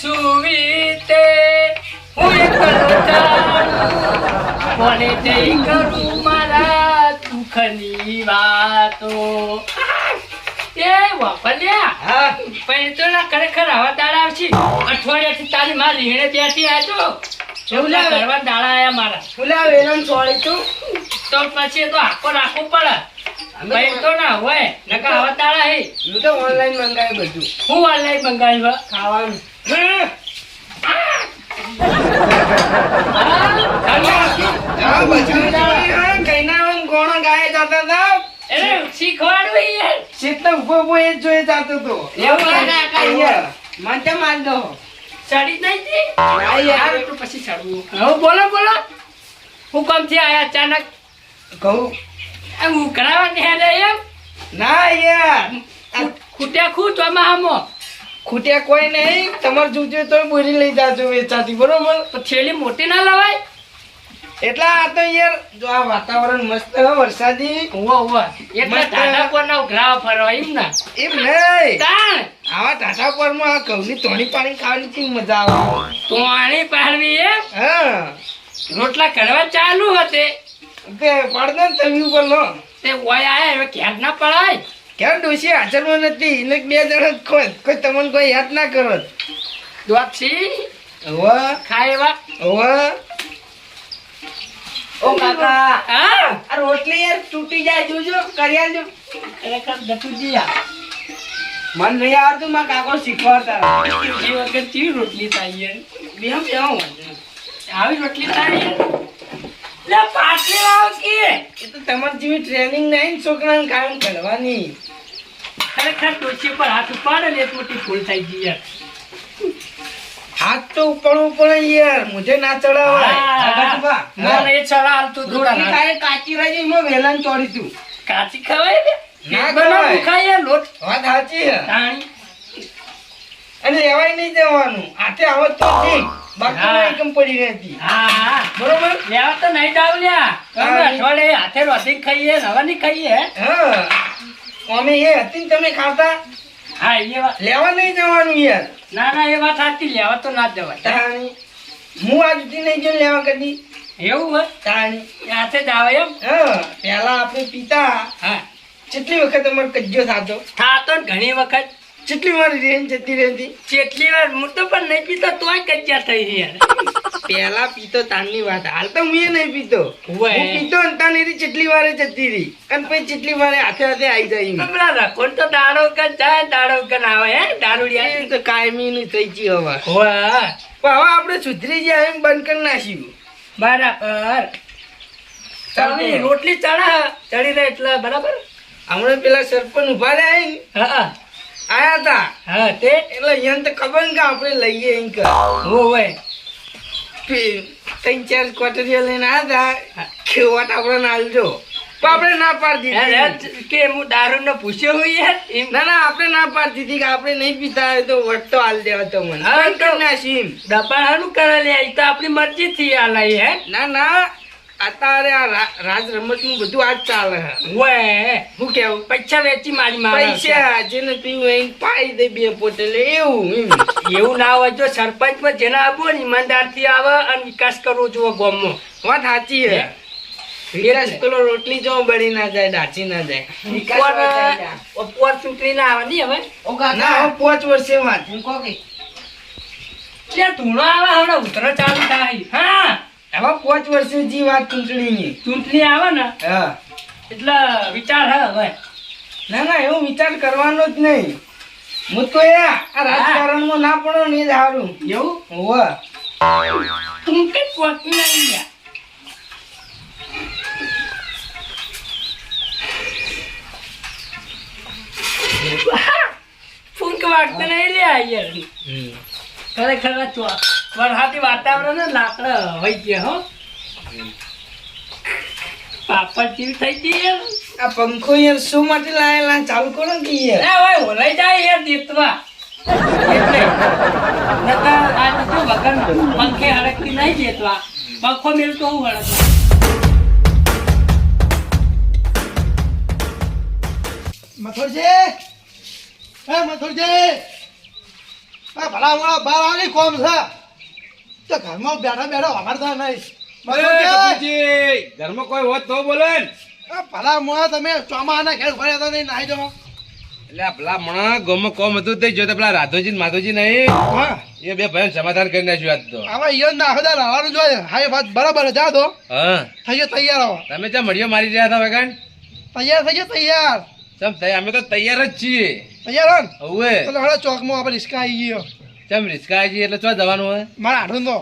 સુવીતે હું કોને જઈ કરું મારા દુઃખની વાતો? એ વાપર્યા? પણ તો ના ખરેખર આવા દાડા આવશે. અઠવાડિયાથી તારી માં લીણે ત્યાંથી આજો એવું દાડા આયા મારા. બોલાવે એનો છોડી તું? તો પછી તો આખો રાખવું પડે. ભાઈ તો ના હોય નકા આવા દાડા હે. હું તો ઓનલાઈન મંગાવી બધું. હું ઓનલાઈન મંગાવ્યું ખાવાનું. બોલો બોલો. હું કામથી આયા? અચાનક કહું? એમ ને હેડે એમ? ના યાર. ખૂટ્યા ખૂટ આમાં ખૂટ્યા કોઈ નહીં. તમારે જોજો તો બોરી લઈ જાજો વેચાતી બરોબર? થેલી મોટી ના લવાય? એટલા આ તો યાર જો આ વાતાવરણ મસ્ત હે વરસાદી. ઉવા ઉવા. એટલે ટાટા પર ના ઉઘરાવા ફરવા એમ ના? એમ નહીં. તાણ! આવા ટાટા પરમાં આ ઘઉંની તોણી પાણી ખાવાની કેવી મજા આવે. તોણી પાડવી એમ? હા. રોટલા કરવા ચાલુ હતે તે પડદો ને તવી ઉપર લો. તે ઓય આયા હવે ઘેર ના પડાય. ક્યાં ડોશી હાજરમાં નથી. એને બે જણ જ ખોત કોઈ તમને કોઈ યાદ ના કરો. દોક્ષી ઓ ખાયવા ઓ ઓ કાકા. હા? આ રોટલી યાર તૂટી જાય જોજો. કરી આલજો. ખરેખર દટુજી આ મન નહીં આવતું માં કાકો શીખવાડતા. એ વખત કેવી રોટલી થાય યાર? બેમ બેહમ આવી રોટલી થાય યાર? લે પાટલી લાવ કે. એ તો તમાર જેવી ટ્રેનિંગ નહીં છોકરાને કામ કરવાની. ખરેખર ડોશી પર હાથ ઉપાડે ને મોટી ભૂલ થઈ ગઈ યાર. હાથ તો ઉપડવું પડે યાર મુજે ના ચડાવાય. ના એ ચડા હાલતું તું રોટલી. તારે કાચી રહી એમાં વેલણ ચોરી તું કાચી ખવાય ને? ના ખવાય. ખાય લોટ. વાત સાચી અને લેવાય નહીં જવાનું. હાથે આવત તો ઠીક. બાકી. એકમ પડી રહેતી? હા બરોબર? લેવા તો નહીં જાવ લ્યા. અમે હા. અઠવાડિયે હાથે રોટી ખાઈએ રવાની ખાઈએ. હા. અમે એ હતી ને તમે ખાતા? હા એ વાત. લેવા નહીં જવાનું યાર. ના ના એ વાત સાચી. લેવા તો ના જવાય. તાણી હું આજ સુધી નહીં જો લેવા કદી? એવું હોય? તાણી. હાથે જ આવે એમ? હા. પેલા આપણે પીતા હા. કેટલી વખત અમારે કજ્જો થાતો? થાતો ને ઘણી વખત. કેટલી વાર રેન જતી રહેતી. જેટલી વાર હું તો પણ નહીં પીતો તોય કચ્યા થઈ રહ્યા પેલા પીતો તાનની વાત. હાલ તો હું એ નહીં પીતો. હું પીતો અંતાની રી કેટલી વારે જતી રહી. અને પછી કેટલી વારે હાથે હાથે આવી જાય એમ. પેલા તો દાડો કર જાય દાડો કર આવે હે દારૂડિયા. તો કાયમી ની થઈ ગઈ હવે. હવે હવે આપણે સુધરી જાય એમ બંધ કરી નાખ્યું. બરાબર. તમે રોટલી ચડા ચડી રહે એટલે બરાબર? હમણાં પેલા સરપંચ ઊભા રહ્યા હા. આયા તા? હા તે? એટલે અહીંયા તો ખબર ને કે આપણે લઈએ એમ કે. હોવે? ભાઈ ત્રણ ચાર કોટરીઓ લઈને આવ્યા હતા ખેવાટ આપણે ના આલજો આપણે ના પાડી દીધી. કે હું દારૂ ને પૂછ્યો હું યાર? ના ના આપણે ના પાડી દીધી કે આપણે નહીં પીતા હોય તો વટ તો હાલ દેવા તો મને. હા, નાખી એમ. દબાણ કરે લે તો આપણી મરજી થી હાલ હે ના ના અત્યારે આ રાજ રમતનું બધું આજ ચાલે હોય હું કેવું? પૈસા વેચી મારી મારે પૈસા જેને તું અહીં પાઈ દે બે પોટલે એવું એવું ના હોય જો સરપંચમાં જેના આપો ને ઈમાનદારથી આવે અને વિકાસ કરવો જોવો ગામમાં વાત સાચી હે. વિકાસ પેલો રોટલી જો બળી ના જાય દાચી ના જાય. ઉપર ઉપર ચૂંટણી ના આવે નહીં હવે? ના હવે પાંચ વર્ષે વાત. ત્યાં ધૂણો આવે હમણાં ઉતરો ચાલુ થાય. હા. હવે પાંચ વર્ષે જી વાત ચૂંટણીની ચૂંટણી આવે ને હા. એટલે વિચાર હે હવે. ના ના એવું વિચાર કરવાનો જ નહીં. હું તો એ આ રાજકારણમાં ના પડો ને એ જ સારું એવું? હોવે. તું કઈ પહોંચી નહીં ફૂંક વાગતો નહીં લે યાર. ખરેખર ચો- વરસાદી વાતાવરણ ને લાકડા હોય ગયા હો. પાપડ જેવી થઈ ગઈ યાર આ પંખો યાર શું માટે લાયેલા? ચાલુ કરો કે યાર. એ ભાઈ ઓલાઈ જાય યાર દેતવા. એટલે નકર આ તો વગર પંખે હડકતી નહીં દેતવા. પંખો મેલતો હું હડકવા મથુરજી! હે મથુરજી! આ ભલા હમણાં બહાર આવી કોમ છે. તો ઘરમાં બેઠા બેઠા વાપરતા નહીં ઘરમાં કોઈ હોત તો બોલે ભલા હમણાં તમે ચોમાના ઘેર ઊભા રહેતા નહીં નાહી જાઓ એટલે પેલા મણા ગામમાં કોમ હતું તે જો તો પેલા રાધોજી ને માધોજી નહીં. હા. એ બે ભાઈ સમાધાન કરી નાખ્યું આજ તો. આવા ઈયન ના હદા રહેવાનું જોઈએ. હા વાત બરાબર. જા દો હા. થઈ ગયો તૈયાર આવો. તમે ત્યાં મળીઓ મારી રહ્યા હતા વગન તૈયાર થઈ ગયો તૈયાર. ચમ તૈયાર અમે તો તૈયાર જ છીએ. તૈયાર હો ને હવે ચોકમાં આપણે રિસ્કા આવી ગયો. ચમ રિસ્કા આવી એટલે ચો જવાનું હોય? મારા આઠું તો.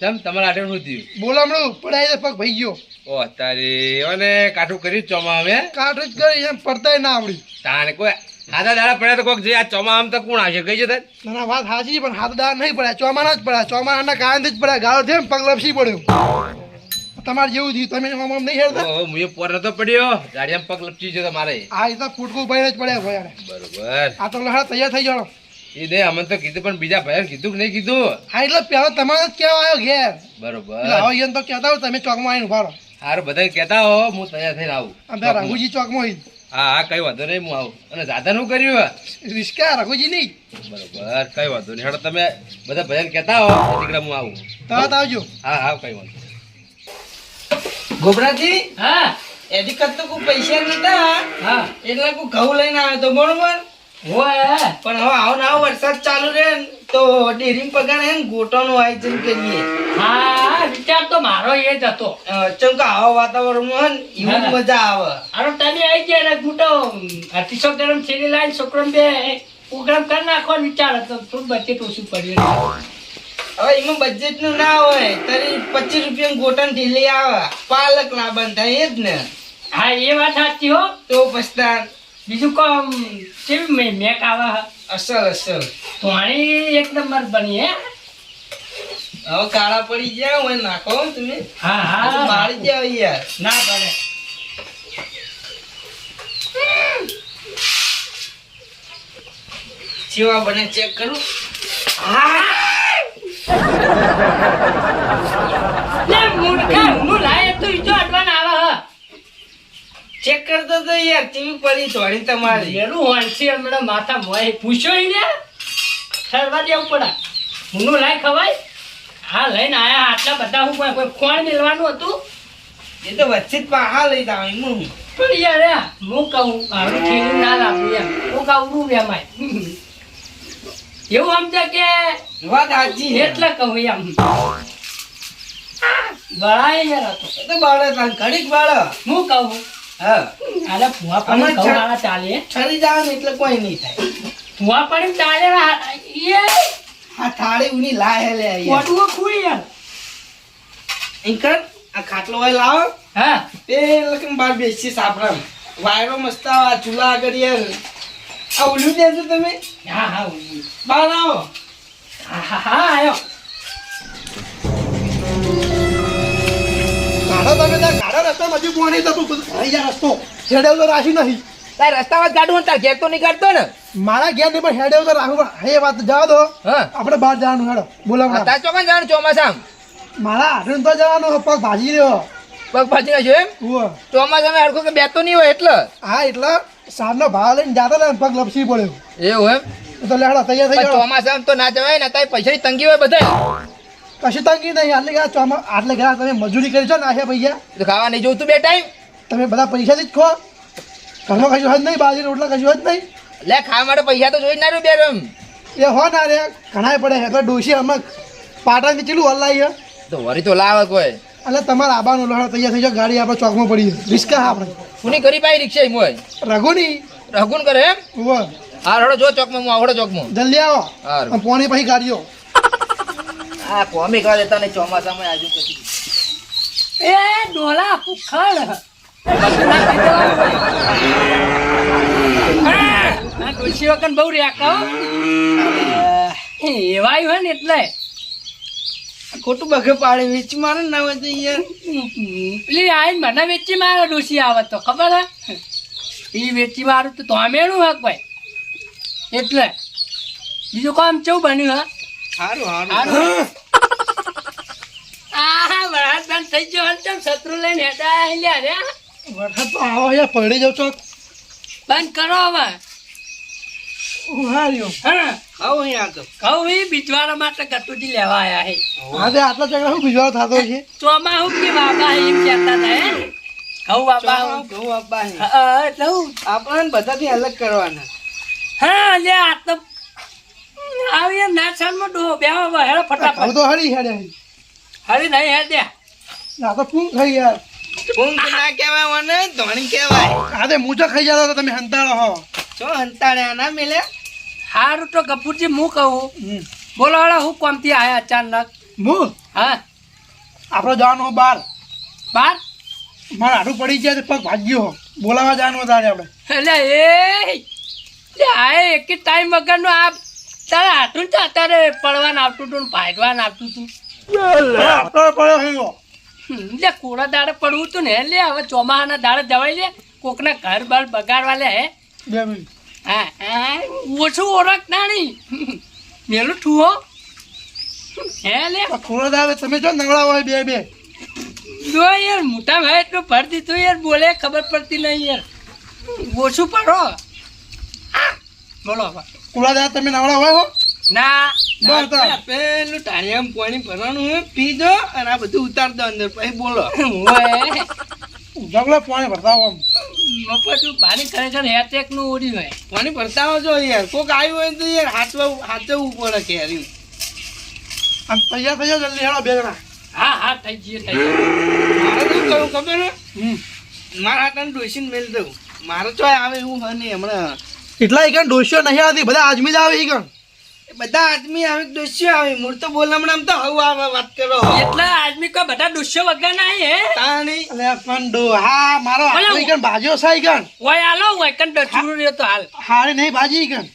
ચમ તમારા આઠે શું થયું? બોલામણું હમણાં દે પગ ભાઈ ગયો. ઓ તારે અને કાઠું કર્યું ચોમા અમે કાઠું જ કરી એમ પડતાય ના આવડી. તાને કોઈ હાથા દાડા પડ્યા તો કોઈક જે આ ચોમા આમ તો કોણ આવશે કઈ જતા ના વાત સાચી પણ હાથ દાળ નહીં પડ્યા ચોમાના જ પડ્યા ચોમાના કારણથી જ પડ્યા ગાળો થયો ને પગ લપસી પડ્યો. તમારે જેવું થયું તમે આમ આમ નહીં હેરતા ઓ મુએ પોર નતો પડ્યો ગાડીમાં પગ લપસી છે તમારે આ એ તો ફૂટકું ભાઈ જ પડ્યા ભાઈ બરોબર. આ તો લહડા તૈયાર થઈ જાણો. એ દે અમને તો કીધું પણ બીજા ભાઈ કીધું કે નહીં કીધું? હા એટલે પહેલા તમારે જ કહેવા આવ્યો ઘેર. બરોબર. આવો તો કહેતા હોય તમે ચોકમાં આવીને ઊભા રહો. હારું બધા કહેતા હો હું તૈયાર થઈને આવું. રઘુજી ચોકમાં હા હા કઈ વાંધો નહીં હું આવું. અને દાદા શું કર્યું રિસ્કા રઘુજી નહીં. બરોબર કઈ વાંધો નહીં. હેડો તમે બધા ભજન કહેતા હો આવું. તરત આવજો. હા હા કઈ વાંધો નહીં. ગોબરાજી હા. કરતો કોઈ પૈસા નતા હા. એટલે કોઈ ઘઉં લઈને આવ્યો તો બરોબર? પણ હવે આવો ને આવો વરસાદ ચાલુ રહે તો પગાર હે ગોટાનું આયોજન કરીએ હા વિચાર તો મારો એ જ હતો. ચમ કે આવા વાતાવરણમાં એવું મજા આવે. આનો તમે આવી ગયા ને ગુટો અઢીસો ગ્રામ છેલ્લી લાઈન છોકરો બે પ્રોગ્રામ કરી નાખવાનો વિચાર હતો થોડું બજેટ ઓછું પડ્યું હવે એમાં બજેટનું ના હોય તારી પચીસ રૂપિયા ગોટન ઢીલી આવે. પાલક ના બંધ થાય એ જ ને. હા એ વાત સાચી હો. તો પછતા બીજું કોમ કેવી મે મેક આવે? અસલ અસલ. આણી એક નંબર બની હે? હવે કાળા પડી ગયા હોય નાખો તમે. હા હા. મારી જાવ યાર. ના પડે. જેવા બને ચેક કરું. હા. મૂર્ખા હું લાય તું જો હ ચેક કરતો તો યાર ટીવી પડી છોડી તમારી. એનું વાંચી હમણાં માથા મોય પૂછ્યો ને? ઠરવા દેવું પડે. હું લાય ખવાય? હા લઈને આયા આટલા બધા હું કોઈ કોણ મેળવાનું હતું? એ તો વચ્ચે જ પાહા લઈ જાવ એમ હું. પણ યાર હું કહું મારું ખેલું ના લાગુ એમ. હું કહું હું વેમાય. એવું સમજે કે? વાત સાચી. એટલે કહું એમ. બળાય યાર આ તો. એ તો બાળે તાન ઘડીક બાળે. હું કહું? હા ફુવા પાણી ખવડાવવા ચાલે. છરી જાવ ને એટલે કોઈ નહીં થાય. ફુવા પાણી ચાલે એ આ થાળી ઉની લાય લે કોટવો ખુઈ યાર. ઇન્કર આ ખાટલો હોય લાવો. હા. પેલા કેમ બાર બેસી સાપડા વાયરો મસ્ત આવે ચૂલા આગળ યાર. આ ઉલ્યું દેજો તમે. હા હા બહાર આવો. હા હા હા આયો. ગાડો તમે ત્યાં ગાડા રસ્તામાં હજુ પોણી તો તું ભાઈ રસ્તો. હેડેવ રાશી નહીં. તાર રસ્તામાં જ તાર ઘેર તો નહીં કાઢતો ને? મારા ઘેર નહીં પણ હેડેવ તો રાખવું પણ હે વાત જવા દો. આપણે બહાર જવાનું હેડો. બોલાવડા તાર ચોકન જવાનું ચોમાસામ? મારા તો જવાનું પગ ભાજી રહ્યો. પગ ના એમ? ચોમાસામાં હરખું કે બેતો નહીં હોય એટલે? હા એટલે સારનો ભાવ લઈને જાતો ને પગ લપસી પડ્યો. એવું એમ? તો લેડો તૈયાર થઈ ચોમાસામાં તો ના જવાય ને તારી પૈસાની તંગી હોય બધા કશી તંગી નહીં આટલે ગયા ચોમા આટલે ગયા તમે મજૂરી કરી છો ને આશા ભૈયા. તો ખાવા નહીં જોતું બે ટાઈમ? તમે બધા પૈસાથી જ ખો. ઘરમાં કશું જ નહીં બાજરી રોટલા કશું જ નહીં. લે ખાવા માટે પૈસા તો જોઈ જ ના રહ્યું બે રમ એ હો ના રે ઘણા પડે હે તો ડોસી અમક પાટણથી ચેલું હલાઈ હે તો વરી તો લાવે કોઈ. એટલે તમારે આબાનો લડો તૈયાર થઈ જાય ગાડી આપણે ચોકમાં પડી રિસ્કા હા આપણે. કોની કરી પાઈ રિક્ષા એમ હોય? રઘુની. રઘુન કરે એમ. હા રડો જો ચોકમાં હું આવડો ચોકમાં. જલ્દી આવો. હારું. પોણી પછી ગાડીઓ. હા કોમી કરવા દેતા ને ચોમાસામાં આજુ પછી. એ ડોલા પુખડ. આ ડોશી વગર બહુ રેકા હો. એવાય હોય ને એટલે. ખોટું બગે પાડે વેચી મારે ને ના હોય તો યાર. પેલી આવીને મને વેચી મારે ડોસી આવે તો ખબર હે? એ વેચી મારું તો તોમેણું હક ભાઈ એટલે. બીજું કામ કેવું બન્યું હા? સારું સારું હારું. આહા, શત્રુ લઈને હેઠા રે. વરસાદ તો આવો યાર પડી જાવ છો બંધ કરો હવે. હા? આવો અહીંયા તો કહું એ બીજવાળા માટે ગતુજી લેવા આયા હે. આજે આટલા ચકડા શું બીજો થતો છે ચોમા હું કે બાબા એમ કહેતા હતા હે? કહું બાબા હું. ઘઉં આપવાની હા, એટલે હું. આપણને બધાથી અલગ કરવાના. હા લે આ તો આવી એમ નાચનમાં ડો બેવા હવે ફટાફટ. તો હરી હેડે હરી. નહીં હે દે આ તો પૂંગ ખાઈ યાર? ઊંઘ ના કહેવાય મને ધોણી કહેવાય. આજે મૂછો ખાઈ જતા તો તમે હંતાળો હો. છો હંતાડ્યા ના મેલે. હારું તો ગફુરજી હું કહું? બોલો હળો હું કોમથી આયા અચાનક? હું? હા. આપણો જવાનું હો બાર. બાર? મારે આડું પડી જાય તો પગ ભાગ્યો બોલાવા જવાનું તારે આપણે એટલે એ આ એક ટાઈમ વગરનું આ તારે હાથું તો અત્યારે પડવાનું આવતું હતું ને ભાગવાનું આવતું હતું આપણો પડ્યો લે કોળા દાડે પડવું તું ને લે હવે ચોમાસાના દાડે જવાય લે. કોકના ઘર બાર બગાડવા લે હે. બે મિનિટ. હા હા ઓછું ઓળખ નહીં મેલું ઠુઓ હે. લે. કોળા દાડે તમે જો નવડા હોય બે બે. જો યાર મોટા ભાઈ એટલું ભર દીધું યાર બોલે ખબર પડતી નહીં યાર. ઓછું પડો. બોલો કોળા ખોળા તમે નવડા હોય હો. ના પેલું ટાળિયામાં પાણી ભરવાનું પી દો અને આ બધું ઉતાર દો અંદર પછી બોલો. ઓય જગલો પાણી ભરતા આમ. મફતું પાણી ખરેખર હેચેકનું ઓડી હોય. પાણી ભરતા આવજો યાર. કોક આવ્યું હોય તો યાર હાચવા હાથે પડે કેરી આમ તૈયાર થઈ જાઓ જલ્દી હેડો બે જણા. હા હા થઈ જઈએ થઈ જઈએ. મારે શું ખબર મારા હાથને ડોસીને મેલ દઉં. મારો ચોય આવે એવું હોય નહીં હમણાં. એટલા એક ડોસીઓ નહીં આવતી બધા આજમી જ આવે એ એ બધા આદમી આવે દોષ્યો આવે? મૂળ તો બોલમણામ તો હવ આવે વાત કરો. એટલા આદમી કોઈ બધા દોષ્યો વગર ના હે? તાણી અલે પણ ડો હા મારો ઓલા આટલો ભાજો છે ઈકણ ઓય આલો ઓય કન દચું રહ્યો તો હાલ. હારી નહીં ભાજી ઈકણ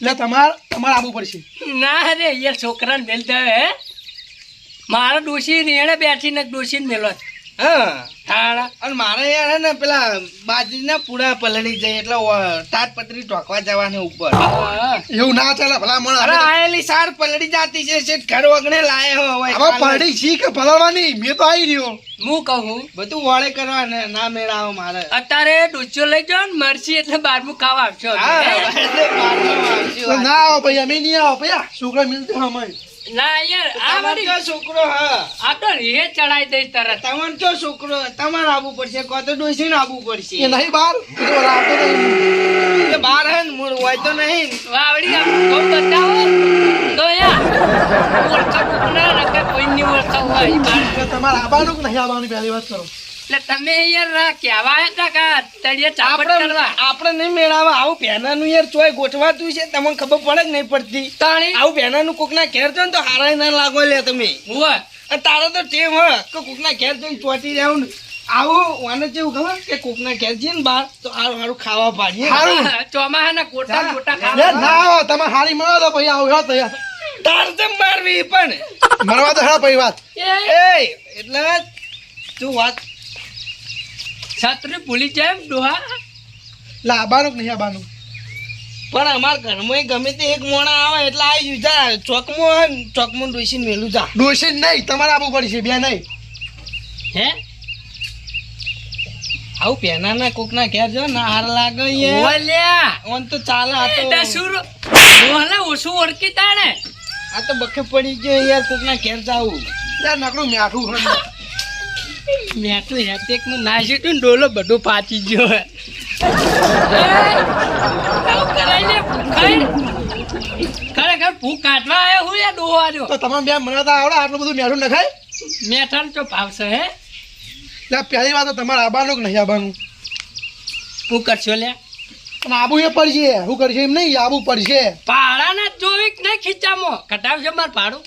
એટલે તમાર તમારે આબુ પડશે. ના રે યાર છોકરાને મેલ દે હે. મારા ડોશી રેણે બેઠી ને ડોશી મેલો હા થાળા. અને મારે યાર ને પેલા બાજરીના પૂડા પલળી જાય એટલે તાટપત્રી ટોકવા જવાની ઉપર. એવું ના ચાલે ભલા મળે અરે આયેલી સાર પલળી જાતી છે શેઠ ઘર વગણે લાય હો હવે હવે પડી છી કે પલાળવાની? મેં તો આવી રહ્યો. હું કહું? બધું વાળે કરવાને ના મેળાવો મારે. અત્યારે ડોચો લઈ જાઓ ને મરસી એટલે બારમું ખાવા આવશે. ના આવો ભાઈ અમે નહીં આવો ભાઈ. છોકરા મિલતો અમે ના યાર આ તમારે બધી છોકરો હા. આ તો રે ચડાઈ દઈશ તરત. તમાર જો છોકરો તમારે આવવું પડશે કો તો ડોસીને આવવું એ પડશે નહીં બાર? એ તો આવતો નહીં. બાર હે ને મૂળ હોય તો નહીં વાવડી આમ બહુ બતાવો. તો યાર ઓળખા કોકના રખે કોઈ ઓળખા હોય. એટલે તમારે આવવાનું કે નહીં આવવાની પહેલી વાત કરો? એટલે તમે યાર આ કહેવા આવ્યા કા? તળિયે ચાપટ આપણે કરવા? આપણે નહીં મેળાવા. આવું પહેનાનું યાર ચોય ગોઠવાતું છે. તમને ખબર પડે જ નહીં પડતી. તાણી? આવું પહેનાનું કોકના ઘેર જો ને તો હારાય ના લાગો લે તમે. હોય અને તારે તો ટેમ હ કે કોકના ઘેર જઈને ચોટી રહેવું આવું વાને જેવું ખબર કે કોકના ઘેર જઈએ ને બહાર તો હારું હારું ખાવા પાડીએ. હારું. ચોમાહાના ગોટા ગોટા ખાવા. ના તમે હારી મળો તો ભાઈ આવ્યો તો તાર તો મારવી પણ. મરવા તો હા ભાઈ વાત. એ. એ એટલે તું વાત છત્રી ભૂલી જાય એમ ડોહા. કે નહીં આવવાનું પણ અમારા ઘરમાં ગમે તે એક મોણા આવે એટલે આવી જા. ચોકમાં હોય ને ચોકમાં ડોસીને મેલું જા. ડોશી નહીં તમારે આવવું પડશે બે નહીં. હે? આવું પહેનાના કોકના ઘેર જો ના હાર લાગે ઓલ્યા ઓન તો ચાલે આ તો સુર દસુર ડોહાને ઓછું ઓળખી તાણે. આ તો બખે પડી ગયો યાર કોકના ઘેર જાવું યાર નકરું મીઠું હોય. મેં તો હેતેકનું ને ડોલો બધું પાચી ગયો. ખરેખર ભૂખ કાઢવા આવ્યો હું યાર આર્યો. તો તમે બે મનાતા આવડે આટલું બધું મેઠું નખાય? મેઠાણ તો ભાવશે હે. એટલે પહેલી વાત તો તમારે આબાનું કે નહીં આબાનું? શું કરશો લે? પણ આબુ એ પડશે શું કરશે એમ નહીં આબુ પડશે. પાડાના જોવી નહીં ખીચામાં? કટાવશે મારે ભાડું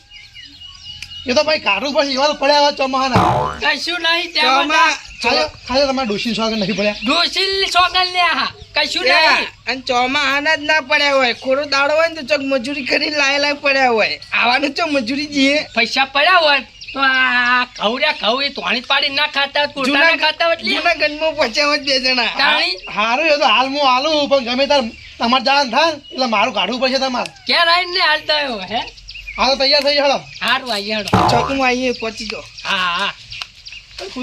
એ તો ભાઈ કાઢવું પડશે એવા તો પડ્યા હોય ચોમાહાના. કશું નહીં ત્યાં ચોમા ખાલી ખાલી તમારે ડોશી સ્વાગત નથી પડ્યા. ડોસીલ સોગલ લ્યા કશું નહીં. અને ચોમા આના જ ના પડ્યા હોય. ખોરો દાડો હોય ને તો ચોક મજૂરી કરી લાય લાય પડ્યા હોય. આવાનું ચો મજૂરી જઈએ પૈસા પડ્યા હોય તો આ ખવડ્યા ખવ એ તોણી પાડી ના ખાતા કોટા ના ખાતા હોય એટલે? જૂના ગંજમાં પહોંચ્યા હોય બે જણા. તાણી? સારું એ તો હાલ હું હાલું પણ ગમે તાર તમારે જાણ થાય એટલે મારું કાઢવું પડશે તમારે. ક્યાં આવીને હાલતા આવ્યો હે? હાલ તૈયાર થઈ હેડો હારું આઈ હેડો. ચોકમાં આવીએ પહોંચી જો હા હા.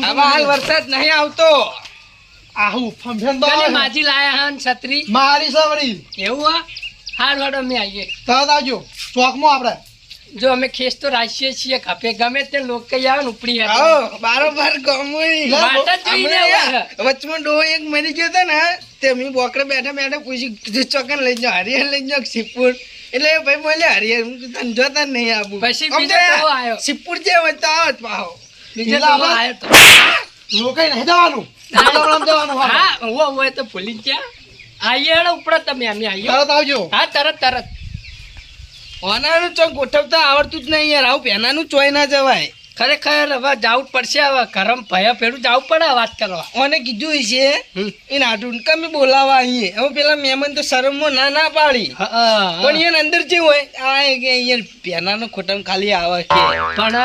હવે હાલ વરસાદ નહીં આવતો. આહુ ફંભેન તો માજી લાયા હન છત્રી. મારી સવડી એવું હા? હાલ વાળો અમે આવીએ. તરત આવજો. ચોકમાં આપણે. જો અમે ખેસ તો રાખીએ છીએ ખપે ગમે તે લોકો આવે ને ઉપડી આવે બારોબાર ગમુઈ વચમાં ડો એક મરી ગયો હતો ને તે મેં બોકડે બેઠા બેઠા પૂછી ચોકન લઈ જાઓ હરિયર લઈ જાઓ સિપુર એટલે ભાઈ બોલ્યા હરિયર હું તને જોતા નહીં આવું પછી બીજો ડોહો આવ્યો. સિપુર જે હોય તો આવો જ પાહો. બીજો પેલા આવ્યો તો. લોકો નહીં જવાનું. ગામડામાં જવાનું આપણે. હા હું હોય તો ભૂલી ગયા. આવીએ હેડો ઉપડો તમે અમે આવીએ તરત આવજો. હા તરત તરત. ઓનાનું ચોક ગોઠવતા આવડતું જ નહીં યાર. આવું પેનાનું ચોય ના જવાય. ખરેખર હવે જવું પડશે હવે. કરમ ભયા પેલું જવું પડે વાત કરવા. મને કીધું છે એને નાટું કમે બોલાવા અહીંયા હવે પેલા મહેમાન તો શરમમાં ના ના પાડી. પણ એને અંદર જે હોય આ કે અહીંયા પેનાનો ખોટમ ખાલી આવે છે. પણ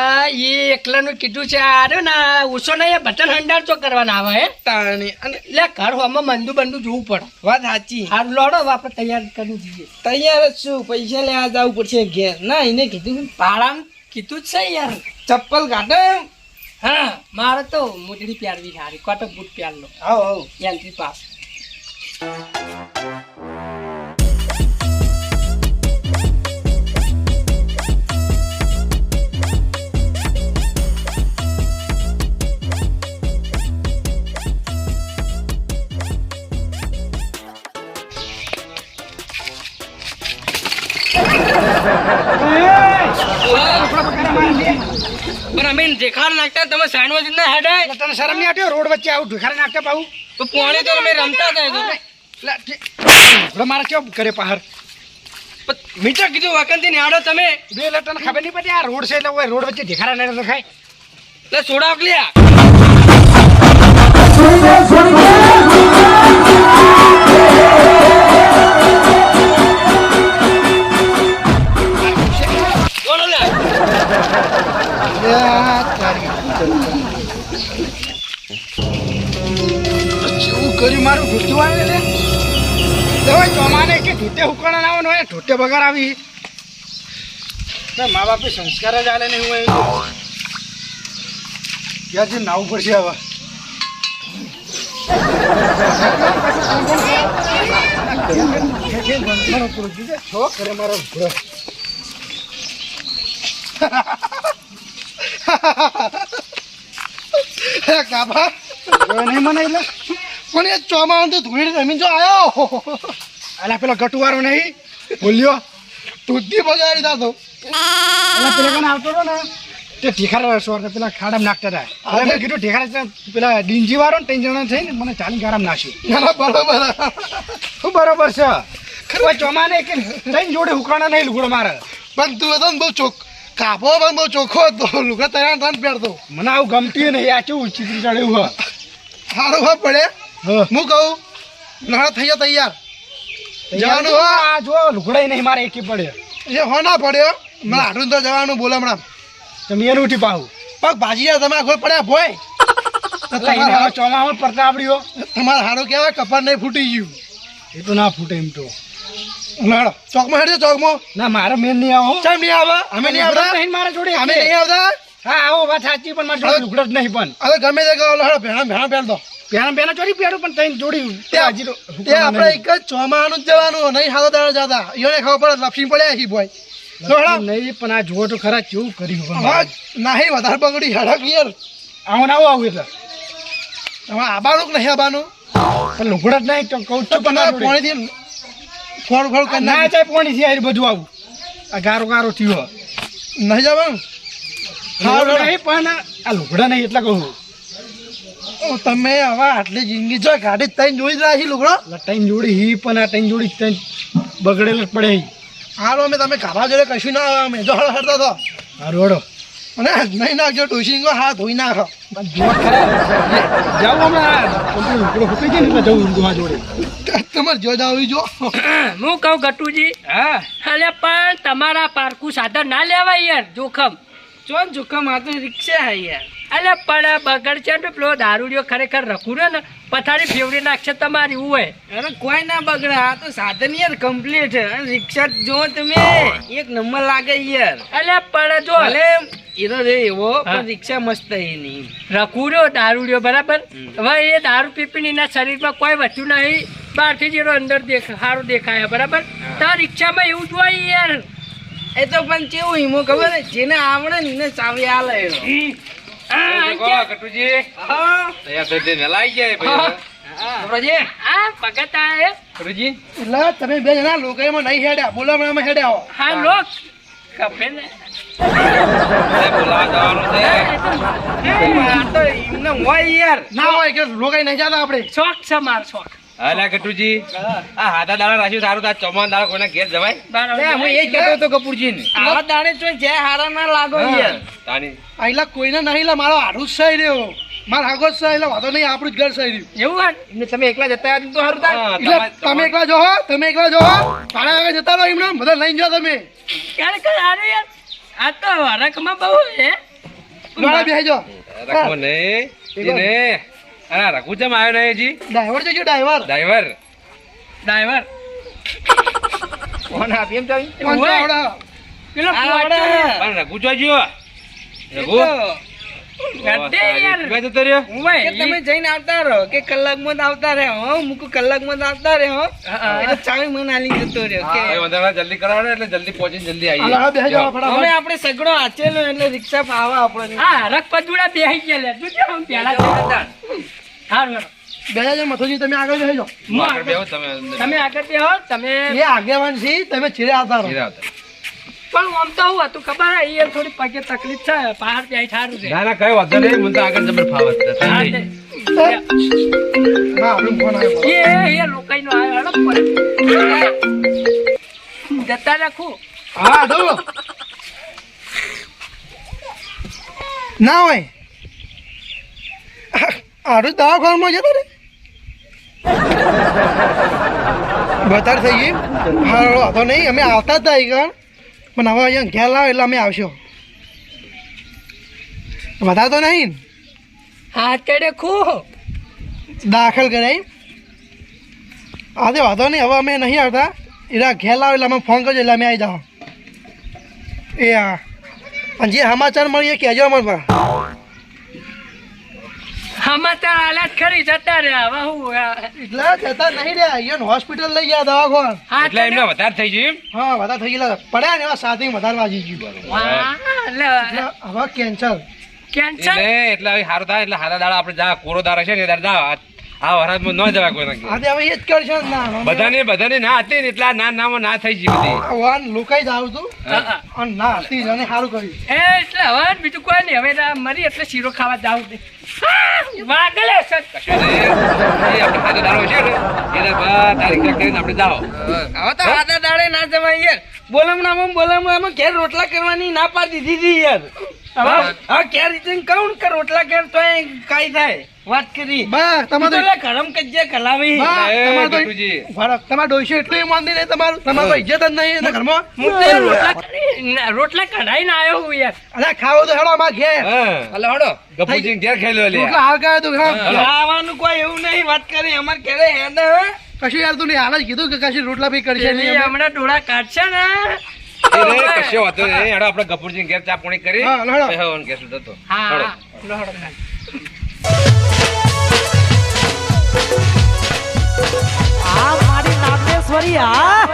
એ એકલાનું કીધું છે આરે ના ઓછો ના એ બટન હંડાર તો કરવાના આવે હે? તાણે. અને લે ઘર હોમાં મંદુ બંદુ જોવું પડે. વાત સાચી. હારું લોડો આપણે તૈયાર કરી દઈએ. તૈયાર જ પૈસા પૈસા લેવા જવું પડશે ઘેર. ના એને કીધું ભાડામાં કીધું જ છે યાર. ચપ્પલ કાઢે હા મારે તો મોજડી પહેરવી સારી કોટક બૂટ પહેરલો આવો આવો. એનથી પાસ. દેખાડ નાખતા તમે સાંડવા ના હેડાય તને શરમ નહીં આટ્યો રોડ વચ્ચે આવું ઢેખાર નાખતા પાવું તો પોણે તો અમે રમતા હતા તો મારે કેવું કરે પહાડ મીઠા કીધું ને આડો તમે બે એટલે તને ખબર નહીં પડી આ રોડ છે એટલે રોડ વચ્ચે ઢેખારા નહીં રખાય એટલે સોડા આકલ્યા શું કર્યું મારું ઢૂંઢું આવે ને હવે ચોમાને કે ઢૂંઢે હુકણા ના હોય ઢૂંઢે બગાર આવી ના મા બાપે સંસ્કાર જ આલે નહીં હોય ક્યાંથી નાવું પડશે હવે છો કરે મારો ઘોડો મને એટલે તો ધૂળ જમીન જો આવ્યો અલા, પેલો ગટુવારો નહીં. બોલ્યો તુદ્દી બગાડી દાતો અલા, પેલા કને તે ઠીખારા સોર ને પેલા નાખતા હતા. અરે મેં કીધું ઠીખારા પેલા ડીંજી ને ત્રણ થઈને મને ચાલી ગારામ નાખ્યું બરોબર. શું બરોબર છે? ખરું ચોમાને કે ત્રણ જોડે હુકાણા નહીં લુગડો મારે. પણ તું હતો ને ચોખ કાપો પણ બહુ ચોખ્ખો હતો. લુગા તૈયાર તને પહેરતો. મને આવું ગમતી નહીં. આ કેવું ચીતરી ચડ્યું હોય. સારું હા પડે. હું. કહું ના થઈ જાય તૈયાર જવાનું હો આ જો લુગડાઈ નહીં મારે એકી પડે. એ હો ના પડ્યો મને આટલું તો જવાનું બોલો હમણાં. તમે એનું ઉઠી પાવું પગ ભાજી તમે આખો પડ્યા ભોય? ચોમામાં પડતા આવડ્યો તમારે સારું કેવાય કપડ નહીં ફૂટી ગયું. એ તો ના ફૂટે એમ તો. લડો ચોકમાં હેડજો ચોકમાં. ના મારે મેન નહીં આવો. કેમ નહીં આવે? અમે નહીં આવતા? નહીં મારા જોડે અમે નહીં આવતા? હા આવો વાત સાચી પણ મારા જોડે જ નહીં પણ. હવે ગમે તે કહો ભેણા ભેણા પહેર દો. ભેણા ભેણા ચોરી પહેરું પણ તઈ જોડી તે આપણે એક જ ચોમાનું જ જવાનું નહીં હાલો દાડો જતા. એને ખબર પડે લપસી પડ્યા હી બોય નહીં પણ આ જુઓ તો ખરા કેવું કર્યું નહીં વધારે બગડી હડક ક્લિયર આવું ના આવું એટલે. હવે આબાનું કે નહીં આબાનું? પણ લુગડા જ નહીં તો કહું છું પણ પોણીથી ફોડ ફોડ કરી ના જાય છે આ બધું આવું. આ ગારો ગારો થયો. નહીં જવાનું? હા નહીં પણ આ લુગડા નહીં એટલે કહું. તમે હવે આટલી જિંદગી જો ગાડી ત્રણ જોઈ જ રાખી લુગડો? ત્રણ જોડી હી પણ આ ત્રણ જોડી ત્રણ બગડેલ જ પડે હાલો અમે તમે ઘરા જોડે કશું ના આવે અમે જો હળ હળતા તો. હારું હળો અને નહીં નાખજો ટુશિંગો હાથ ધોઈ નાખો. જાવ હમણાં ને જવું જોડે. તમારે જો આવી જો. હું કહું ગટુજી? હા. અલે પણ તમારા પારકું સાધન ના લેવાય યાર જોખમ. ચોન જોખમ આ તો રિક્ષા હે યાર. અલે પણ બગડ છે ને પેલો દારૂડિયો ખરેખર રખું ને પથારી ફેવડી નાખશે તમારી હોય અરે કોઈ ના બગડે આ તો સાધન યાર કમ્પ્લીટ છે. રિક્ષા જો તમે એક નંબર લાગે યાર. અલે પણ જો અલે એનો રે એવો પણ રિક્ષા મસ્ત એની. રખુડ્યો દારૂડિયો બરાબર? હવે એ દારૂ પીપીને એના શરીરમાં કોઈ વધ્યું નહીં. બહારથી જ એનો અંદર દેખ સારું દેખાય બરાબર? તો રિક્ષામાં એવું જ હોય યાર. એ તો પણ કેવું હિમો ખબર ને જેને આવડે ને એને ચાવી આલે આ તમે બે જણા લોકાઈમાં નહીં હેડ્યા બોલામણામાં હેડ્યા હા. લોક. ખપે ને. તો હોય યાર. ના હોય કે લોકાઈ નહીં જતા આપણે. શોખ છે મારો શોખ. અલ્યા કટુજી આ હાથા દાડા રાખ્યું સારું તો ચોમાન દાડા કોઈના ઘેર જવાય? હું એ જ કહેતો હતો દાડે તો જ્યાં હારા ના લાગો યાર. તાની. આઈલા કોઈને નહીં એટલે મારો હારું સહી રહ્યો. મારો આગો જ સહી એટલે વાંધો નહીં આપણું જ ઘર સહી રહ્યું. એવું હોય તમે એકલા જતા તો એટલે તમે એકલા જો તમે એકલા જો આગળ જતા રહો એમને બધા લઈને જાઓ તમે. ક્યારે કઈ હારું યાર? આ તો બહુ છે. નહીં. એને અરે રાખું ચમ આવ્યો નહીં હજી? ડ્રાઈવર જજો ડ્રાઈવર ડ્રાઈવર ડ્રાઈવર ફોન આપી એમ ચાવી? પેલો આવડે. પણ રઘુ જોજો રઘુ? તમે જઈને આવતા રહો કે કલાકમાં જ આવતા રહે હો મૂકું કલાકમાં જ આવતા રહે હો. એટલે ચાવી મને આલી જતો રહ્યો કે એ વાંધો નહીં, જલ્દી કરાવો એટલે જલ્દી પહોંચીને જલ્દી હાલો, હાલો, બેસી જાઓ આવીએ હવે ફટાફટ આપણે સગડો આચેલો એટલે રિક્ષા ફાવા આપણે હા હરક પદુડા બેહી ગયા લે તું જો પેલા હારું હારું. બેસી મથુજી તમે આગળ જાઓ. બેહો, તમે આગળ બેહો તમે એ આગેવાન છે તમે આવતા રહો. આવતા. પણ આમ તો હું હતું ખબર હે, એ થોડી પગે તકલીફ છે પહાડ જાય સારું છે. ના ના કઈ વાંધો નહીં મને તો આગળ જબર ફાવત છે. ના આવ્યો. એ એ લોકાઈનો આયો હળપ પર. જતા રાખું. હા દો ના હોય. આરું દવાખાનામાં જતો રે. બતાર થઈ ગઈ. હા વાંધો નહીં અમે આવતા જ હતા અહીં પણ હવે અહીંયા ઘેર લાવ એટલે અમે આવશો. વધારે તો નહીં? હાથ કેડે ખું દાખલ કરાય આજે વાંધો નહીં હવે અમે નહીં આવતા. એના ઘેર લાવ એટલે અમે ફોન કરજો એટલે અમે આવી જાઓ. એ હા. અને જે સમાચાર મળીએ કહેજો પણ. સમાચાર જ ખરી જતા રહ્યા હવે હું એટલે જતા નહીં રહ્યા અહીંયા હોસ્પિટલ લઈ ગયા દવાખાન. એટલે એમને વધારે થઈ ગયું હા વધારે થઈ ગયેલા. પડ્યા ને એવા સાથે વધારે વાગી ગયું. હા, એટલે એટલે હવે કેન્સલ કેન્સર એટલે સારું થાય એટલે હારા દાડા આપણે જા કોરો દાડા છે ને દાડા આ- વરાતમાં ન જવાય કોઈ નાખી આજે હવે એ જ કરશે ને ના બધાને બધાને ના હતી ને એટલા ના નામાં ના થઈ ગઈ બધી. વાન લોકાઈ જ આવતું. અને ના હતી અને સારું કર્યું. એ એટલે હવે બીજું કોઈ નહીં. હવે મરી એટલે શીરો ખાવા જાવ દે વાગલે કશું આપણે હાથે દાડો છે ને એને તારીખ કરીને આપણે જાઓ. હવે તો આધા દાડે ના જવાય યાર. બોલમણામાં બોલમણામાં ઘેર રોટલા કરવાની ના પાડી દીધી યાર. હવે કે તો કાઈ થાય. વાત કરી. બા તું તો તમારે ગરમ કલાવી. તમારે તો ગટુજી. બરાબર તમારા ડોશી એટલું ઈમાનદી નહીં તમારું તમારે તો ઇજ્જત જ નહીં એના ઘરમાં. હું તો એ રોટલા રોટલા કઢાઈને આવ્યો હું યાર. અરે ખાવો તો હેડો અમારા ઘેર. હા. હડો. ગપુજીને ઘેર ખેલો લે રોટલા હાલ કરે તો ખાવાનું કોઈ એવું નહીં વાત કરી. અમાર ઘરે હે કશું યાર તું હાલ જ કીધું કે કશું રોટલા બી કરશે નહીં. હમણાં ડોળા કાઢશે ને. કશો વાંધો નહીં. હેડો આપણે ગપુરજીને ઘેર ચા પાણી કરી હવાનો. હા. આ મારી નામેશ્વરી આ